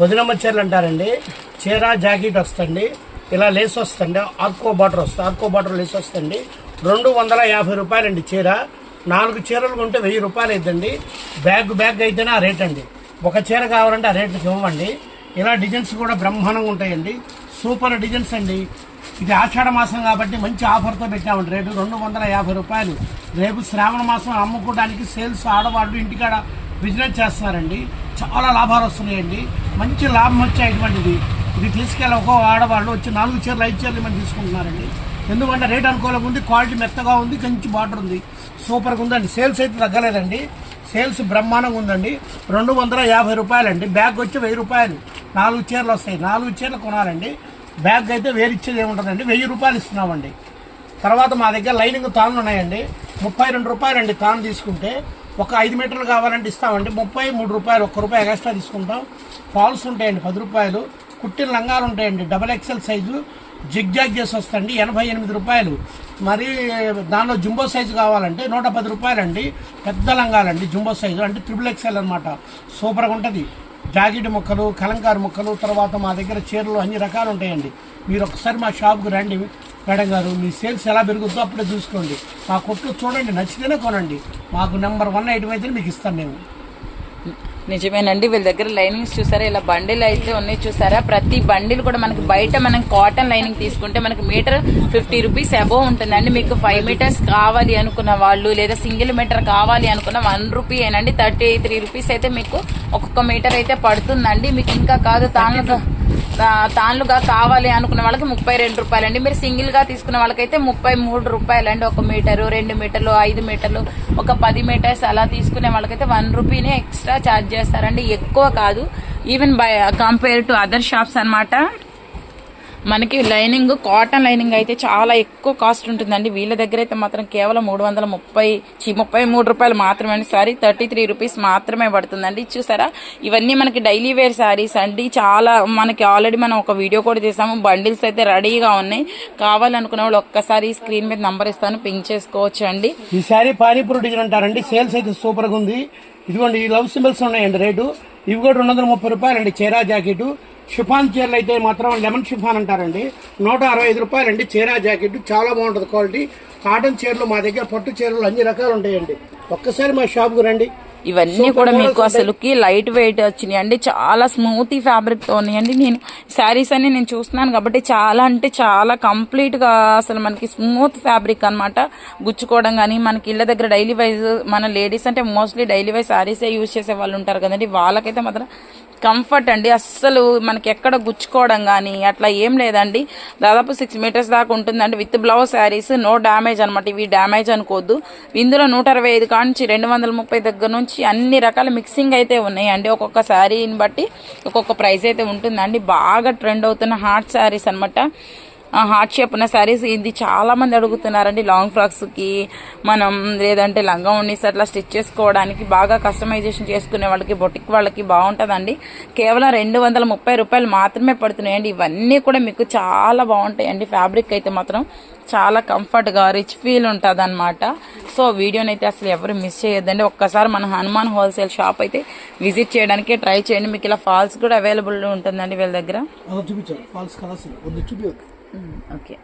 వదినమ్మ చీరలు అంటారండి. చీర జాకెట్ వస్తుంది. ఇలా లేస్ వస్తుంది ఆర్కో బార్డర్ వస్తుంది. ఆర్కో బార్డర్ లేస్ వస్తుంది రెండు వందల యాభై రూపాయలండి చీర. నాలుగు చీరలు కొంటే వెయ్యి రూపాయలు అవుతుంది బ్యాగ్ బ్యాగ్ అయితేనే ఆ రేట్ అండి. ఒక చీర కావాలంటే ఆ రేట్కి ఇవ్వండి. ఇలా డిజైన్స్ కూడా బ్రహ్మాండంగా ఉంటాయండి. సూపర్ డిజైన్స్ అండి. ఇది ఆషాఢ మాసం కాబట్టి మంచి ఆఫర్తో పెట్టామండి. రేటు రెండు వందల యాభై రూపాయలు. రేపు శ్రావణ మాసం అమ్ముకోవడానికి సేల్స్ ఆడవాళ్ళు ఇంటికాడ బిజినెస్ చేస్తున్నారండి. చాలా లాభాలు వస్తున్నాయండి. మంచి లాభం వచ్చేటువంటిది ఇది తీసుకెళ్ళి ఒక్కో ఆడవాళ్ళు వచ్చి నాలుగు చీరలు ఐదు చీరలు మనం తీసుకుంటున్నారండి. ఎందుకంటే రేట్ అనుకూలంగా ఉంది క్వాలిటీ మెత్తగా ఉంది మంచి బార్డర్ ఉంది. సూపర్గా ఉందండి. సేల్స్ అయితే తగ్గలేదండి. సేల్స్ బ్రహ్మాండంగా ఉందండి. రెండు వందల యాభై రూపాయలండి. బ్యాగ్ వచ్చి వెయ్యి రూపాయలు. నాలుగు చీరలు వస్తాయి. నాలుగు చీరలు కొనాలండి. బ్యాగ్ అయితే వేరు ఇచ్చేది ఏముంటుందండి? వెయ్యి రూపాయలు ఇస్తున్నామండి. తర్వాత మా దగ్గర లైనింగ్ తాన్లు ఉన్నాయండి. ముప్పై రెండు రూపాయలండి తాను తీసుకుంటే. ఒక ఐదు మీటర్లు కావాలంటే ఇస్తామండి. ముప్పై మూడు రూపాయలు ఒక్క రూపాయి ఎక్స్ట్రా తీసుకుంటాం. ఫాల్స్ ఉంటాయండి పది రూపాయలు. కుట్టిన లంగాలు ఉంటాయండి డబల్ ఎక్సెల్ సైజు. జిగ్జాగ్ చేసి వస్తాయండి ఎనభై ఎనిమిది రూపాయలు. మరి దానిలో జుంబో సైజు కావాలంటే నూట పది రూపాయలండి. పెద్ద లంగాలండి జుంబో సైజు. అంటే త్రిబుల్ ఎక్సెల్ అనమాట సూపర్గా ఉంటుంది. జాకెట్ ముక్కలు కలంకారు ముక్కలు తర్వాత మా దగ్గర చీరలు అన్ని రకాలు ఉంటాయండి. మీరు ఒకసారి మా షాప్కి రండి. మేడం గారు మీ సేల్స్ ఎలా పెరుగుతుందో అప్పుడే చూసుకోండి. మా కొట్లు చూడండి నచ్చితేనే కొనండి. మాకు నెంబర్ వన్ ఐటమ్ అయితే మీకు ఇస్తాం మేము. నిజమేనండి వీళ్ళ దగ్గర లైనింగ్స్ చూసారా? ఇలా బండిల్ అయితే ఉన్నాయి చూసారా? ప్రతి బండిల్ కూడా మనకి బయట మనం కాటన్ లైనింగ్ తీసుకుంటే మనకి మీటర్ ఫిఫ్టీ రూపీస్ అబోవ్ ఉంటుందండి. మీకు ఫైవ్ మీటర్స్ కావాలి అనుకున్న వాళ్ళు లేదా సింగిల్ మీటర్ కావాలి అనుకున్న వన్ రూపీ ఏనండి థర్టీ త్రీ రూపీస్ అయితే మీకు ఒక్కొక్క మీటర్ అయితే పడుతుందండి. మీకు ఇంకా కాదు తాను తాన్లుగా కావాలి అనుకున్న వాళ్ళకి ముప్పై రెండు రూపాయలండి. మీరు సింగిల్గా తీసుకున్న వాళ్ళకైతే ముప్పై మూడు రూపాయలండి ఒక మీటరు రెండు మీటర్లు ఐదు మీటర్లు ఒక పది మీటర్స్ అలా తీసుకునే వాళ్ళకైతే వన్ రూపీనే ఎక్స్ట్రా ఛార్జ్ చేస్తారండి. ఎక్కువ కాదు. Even by compare to other shops అనమాట మనకి లైనింగ్ కాటన్ లైనింగ్ అయితే చాలా ఎక్కువ కాస్ట్ ఉంటుందండి. వీళ్ళ దగ్గర అయితే మాత్రం కేవలం మూడు వందల ముప్పై చి ముప్పై మూడు రూపాయలు మాత్రమే అండి. సారీ థర్టీ త్రీ రూపీస్ మాత్రమే పడుతుందండి. చూసారా? ఇవన్నీ మనకి డైలీ వేర్ శారీస్ అండి. చాలా మనకి ఆల్రెడీ మనం ఒక వీడియో కూడా చేసాము బండిల్స్ అయితే రెడీగా ఉన్నాయి. కావాలనుకున్న వాళ్ళు ఒక్కసారి స్క్రీన్ మీద నంబర్ ఇస్తాను. పింక్ చేసుకోవచ్చు అండి ఈ శారీ పానీపూరి డిజైన్ అంటారండి. సేల్స్ అయితే సూపర్గా ఉంది. ఇదిగోండి ఈ లవ్ సింబల్స్ ఉన్నాయండి రేటు. ఇవి కూడా రెండు వందల ముప్పై రూపాయలండి. చీరా జాకెట్. షిఫాన్ చీరలు అయితే మాత్రం లెమన్ షిఫాన్ అంటారండి. నూట అరవై ఐదు రూపాయలండి చీరా జాకెట్ చాలా బాగుంటుంది క్వాలిటీ. కాటన్ చీరలు మా దగ్గర పట్టు చీరలు అన్ని రకాలు ఉంటాయండి. ఒక్కసారి మా షాప్కి రండి. ఇవన్నీ కూడా మీకు అసలుకి లైట్ వెయిట్ వచ్చినాయి. అండి చాలా స్మూత్ ఫ్యాబ్రిక్తో ఉన్నాయండి నేను శారీస్ అన్ని నేను చూస్తున్నాను కాబట్టి చాలా అంటే చాలా కంప్లీట్గా అసలు మనకి స్మూత్ ఫ్యాబ్రిక్ అన్నమాట. గుచ్చుకోవడం కానీ మనకి ఇళ్ళ దగ్గర డైలీ వైజ్ మన లేడీస్ అంటే మోస్ట్లీ డైలీ వైజ్ శారీసే యూజ్ చేసే వాళ్ళు ఉంటారు కదండి. వాళ్ళకైతే మాత్రం కంఫర్ట్ అండి. అస్సలు మనకి ఎక్కడ గుచ్చుకోవడం కానీ అట్లా ఏం లేదండి. దాదాపు సిక్స్ మీటర్స్ దాకా ఉంటుందండి with blouse saris no damage అనమాట ఇవి డ్యామేజ్ అనుకోవద్దు. ఇందులో నూట అరవై ఐదు కాంచి రెండు వందల ముప్పై దగ్గర నుంచి అన్ని రకాల మిక్సింగ్ అయితే ఉన్నాయండి ఒక్కొక్క శారీని బట్టి ఒక్కొక్క ప్రైస్ అయితే ఉంటుందండి. బాగా ట్రెండ్ అవుతున్న హార్ట్ శారీస్ అనమాట హార్ట్ షేప్ ఉన్న శారీస్ ఇది చాలామంది అడుగుతున్నారండి. లాంగ్ ఫ్రాక్స్కి మనం లేదంటే లంగా ఉండేసి అట్లా స్టిచ్ చేసుకోవడానికి బాగా కస్టమైజేషన్ చేసుకునే వాళ్ళకి బొటిక్ వాళ్ళకి బాగుంటుందండి. కేవలం రెండు వందల ముప్పై రూపాయలు మాత్రమే పడుతున్నాయండి. ఇవన్నీ కూడా మీకు చాలా బాగుంటాయండి. ఫ్యాబ్రిక్ అయితే మాత్రం చాలా కంఫర్ట్గా రిచ్ ఫీల్ ఉంటుంది అనమాట సో వీడియోని అయితే అసలు ఎవరు మిస్ చేయొద్దండి. ఒక్కసారి మన హనుమాన్ హోల్సేల్ షాప్ అయితే విజిట్ చేయడానికి ట్రై చేయండి. మీకు ఇలా ఫాల్స్ కూడా అవైలబుల్ ఉంటుందండి వీళ్ళ దగ్గర. ഓക്കെ